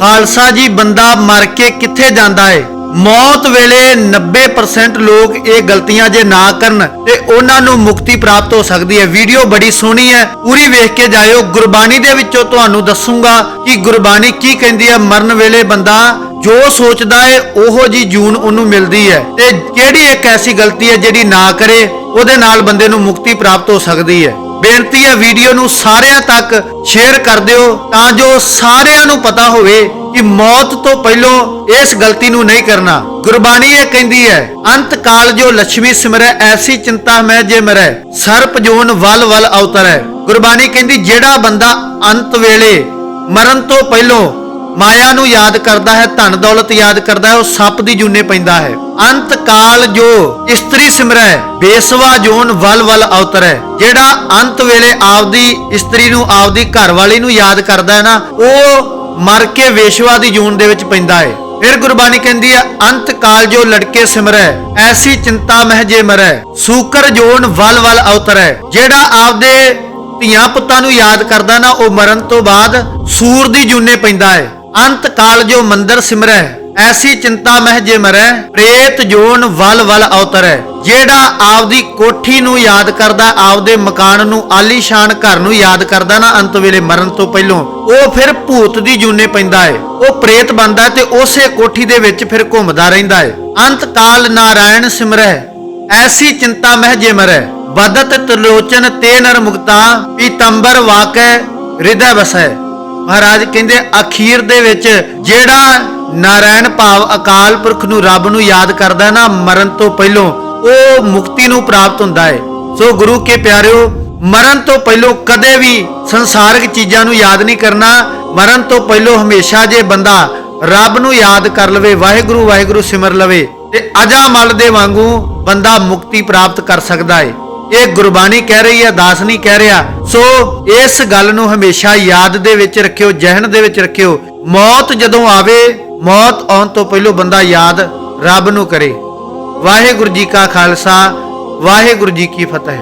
ਖਾਲਸਾ ਜੀ, ਬੰਦਾ ਮਰ ਕੇ ਕਿੱਥੇ ਜਾਂਦਾ ਏ? ਮੌਤ ਵੇਲੇ 90% ਲੋਕ ਇਹ ਗਲਤੀਆਂ ਜੇ ਨਾ ਕਰਨ ਤੇ ਉਹਨਾਂ ਨੂੰ ਮੁਕਤੀ ਪ੍ਰਾਪਤ ਹੋ ਸਕਦੀ ਹੈ ਵੀਡੀਓ ਬੜੀ ਸੋਹਣੀ ਹੈ ਪੂਰੀ ਵੇਖ ਕੇ ਜਾਇਓ। ਗੁਰਬਾਣੀ ਦੇ ਵਿੱਚੋਂ ਤੁਹਾਨੂੰ ਦੱਸੂਗਾ ਕਿ ਗੁਰਬਾਣੀ ਕੀ ਕਹਿੰਦੀ ਹੈ ਮਰਨ ਵੇਲੇ ਬੰਦਾ ਜੋ ਸੋਚਦਾ ਹੈ ਉਹੋ ਜੀ ਜੂਨ ਉਹਨੂੰ ਮਿਲਦੀ ਹੈ ਤੇ ਕਿਹੜੀ ਇੱਕ ਐਸੀ ਗਲਤੀ ਹੈ ਜਿਹੜੀ ਨਾ ਕਰੇ, ਉਹਦੇ ਨਾਲ ਬੰਦੇ ਨੂੰ ਮੁਕਤੀ ਪ੍ਰਾਪਤ ਹੋ ਸਕਦੀ ਹੈ ਬੇਨਤੀ ਹੈ ਵੀਡੀਓ ਨੂੰ ਸਾਰਿਆਂ ਤੱਕ ਸ਼ੇਅਰ ਕਰ ਦਿਓ ਤਾਂ ਜੋ ਸਾਰਿਆਂ ਨੂੰ ਪਤਾ ਹੋਵੇ ਕਿ ਮੌਤ ਤੋਂ ਪਹਿਲਾਂ ਇਸ ਗਲਤੀ ਨੂੰ ਨਹੀਂ ਕਰਨਾ। ਗੁਰਬਾਣੀ ਇਹ ਕਹਿੰਦੀ ਹੈ, ਅੰਤ ਕਾਲ ਜੋ ਲక్ష్ਮੀ ਸਿਮਰੈ, ਐਸੀ ਚਿੰਤਾ ਮੈਂ ਜੇ ਮਰੈ। ਸਰਪ ਜੋਨ ਵਲ ਵਲ ਅਵਤਰੈ। ਗੁਰਬਾਣੀ ਕਹਿੰਦੀ, ਜਿਹੜਾ ਬੰਦਾ ਅੰਤ ਵੇਲੇ ਮਰਨ ਤੋਂ ਪਹਿਲਾਂ ਮਾਇਆ ਨੂੰ ਯਾਦ ਕਰਦਾ ਹੈ, ਧਨ ਦੌਲਤ ਯਾਦ ਕਰਦਾ ਹੈ, ਉਹ ਸੱਪ ਦੀ ਜੂਨੇ ਪੈਂਦਾ ਹੈ। ਅੰਤ ਕਾਲ ਜੋ ਇਸਤਰੀ ਸਿਮਰੈ, ਬੇਸਵਾ ਜੋਨ ਵਲ ਵਲ ਅਵਤਰੈ। ਜਿਹੜਾ ਅੰਤ ਵੇਲੇ ਆਪਦੀ ਇਸਤਰੀ ਨੂੰ, ਆਪਦੀ ਘਰ ਵਾਲੀ ਨੂੰ ਯਾਦ ਕਰਦਾ ਹੈ ਨਾ, ਉਹ ਮਰ ਕੇ ਵੇਸ਼ਵਾ ਦੀ ਜੂਨ ਦੇ ਵਿੱਚ ਪੈਂਦਾ ਹੈ। ਫਿਰ ਗੁਰਬਾਣੀ ਕਹਿੰਦੀ ਹੈ, ਅੰਤ ਕਾਲ ਜੋ ਲੜਕੇ ਸਿਮਰੈ, ਐਸੀ ਚਿੰਤਾ ਮਹਿ ਜੇ ਮਰੈ, ਸੂਕਰ ਜੋਨ ਵਲ ਵਲ ਅਵਤਰੈ। ਜਿਹੜਾ ਆਪਦੇ ਧੀਆਂ ਪੁੱਤਾਂ ਨੂੰ ਯਾਦ ਕਰਦਾ ਨਾ, ਉਹ ਮਰਨ ਤੋਂ ਬਾਅਦ ਸੂਰ ਦੀ ਜੂਨੇ ਪੈਂਦਾ ਹੈ। ਅੰਤ ਕਾਲ ਜੋ ਮੰਦਰ ਸਿਮਰੈ, ਐਸੀ ਚਿੰਤਾ ਮਹਿ ਜੇ ਮਰੈ, ਪ੍ਰੇਤ ਜੋਨ ਵਲ ਵਲ ਅਵਤਰੈ। ਜਿਹੜਾ ਆਪਦੀ ਕੋਠੀ ਨੂੰ ਯਾਦ ਕਰਦਾ, ਆਪਦੇ ਮਕਾਨ ਨੂੰ, ਆਲੀਸ਼ਾਨ ਘਰ ਨੂੰ ਯਾਦ ਕਰਦਾ ਨਾ, ਅੰਤ ਵੇਲੇ ਮਰਨ ਤੋਂ ਪਹਿਲਾਂ, ਉਹ ਫਿਰ ਭੂਤ ਦੀ ਜੂਨੇ ਪੈਂਦਾ ਹੈ ਉਹ ਪ੍ਰੇਤ ਬਣਦਾ ਤੇ ਉਸੇ ਕੋਠੀ ਦੇ ਵਿੱਚ ਫਿਰ ਘੁੰਮਦਾ ਰਹਿੰਦਾ ਹੈ ਅੰਤ ਕਾਲ ਨਾਰਾਇਣ ਸਿਮਰੈ, ਐਸੀ ਚਿੰਤਾ ਮਹਿ ਜੇ ਮਰੈ। ਬਦਤ ਤਲੋਚਨ ਤੇ ਨਰ ਮੁਕਤਾ, ਪੀਤੰਬਰ ਵਾਕੈ ਹਿਰਦੈ ਵਸੈ। ਮਹਾਰਾਜ ਕਹਿੰਦੇ, ਅਖੀਰ ਦੇ ਵਿੱਚ ਜਿਹੜਾ ਨਾਰਾਇਣ ਭਾਵ ਅਕਾਲ ਪੁਰਖ ਨੂੰ ਰੱਬ ਨੂੰ ਯਾਦ ਕਰਦਾ ਨਾ, ਮਰਨ ਤੋਂ ਪਹਿਲਾਂ ਉਹ ਮੁਕਤੀ ਨੂੰ ਪ੍ਰਾਪਤ ਹੁੰਦਾ ਹੈ ਸੋ ਗੁਰੂ ਕੇ ਪਿਆਰਿਓ, ਮਰਨ ਤੋਂ ਪਹਿਲਾਂ ਕਦੇ ਵੀ ਸੰਸਾਰਿਕ ਚੀਜ਼ਾਂ ਨੂੰ ਯਾਦ ਨਹੀਂ ਕਰਨਾ। ਮਰਨ ਤੋਂ ਪਹਿਲਾਂ ਹਮੇਸ਼ਾ ਜੇ ਬੰਦਾ ਰੱਬ ਨੂੰ ਯਾਦ ਕਰ ਲਵੇ, ਵਾਹਿਗੁਰੂ ਵਾਹਿਗੁਰੂ ਸਿਮਰ ਲਵੇ, ਤੇ ਅਜਾ ਮਲ ਦੇ ਵਾਂਗੂ ਬੰਦਾ ਮੁਕਤੀ ਪ੍ਰਾਪਤ ਕਰ ਸਕਦਾ ਹੈ ਇਹ ਗੁਰਬਾਣੀ ਕਹਿ ਰਹੀ ਹੈ, ਦਾਸ ਨਹੀਂ ਕਹਿ ਰਿਹਾ। ਸੋ ਇਸ ਗੱਲ ਨੂੰ ਹਮੇਸ਼ਾ ਯਾਦ ਦੇ ਵਿੱਚ ਰੱਖਿਓ, ਜਹਨ ਦੇ ਵਿੱਚ ਰੱਖਿਓ। ਮੌਤ ਜਦੋਂ ਆਵੇ, ਮੌਤ ਆਉਣ ਤੋਂ ਪਹਿਲਾਂ ਬੰਦਾ ਯਾਦ ਰੱਬ ਨੂੰ ਕਰੇ। ਵਾਹਿਗੁਰੂ ਜੀ ਕਾ ਖਾਲਸਾ, ਵਾਹਿਗੁਰੂ ਜੀ ਕੀ ਫਤਿਹ।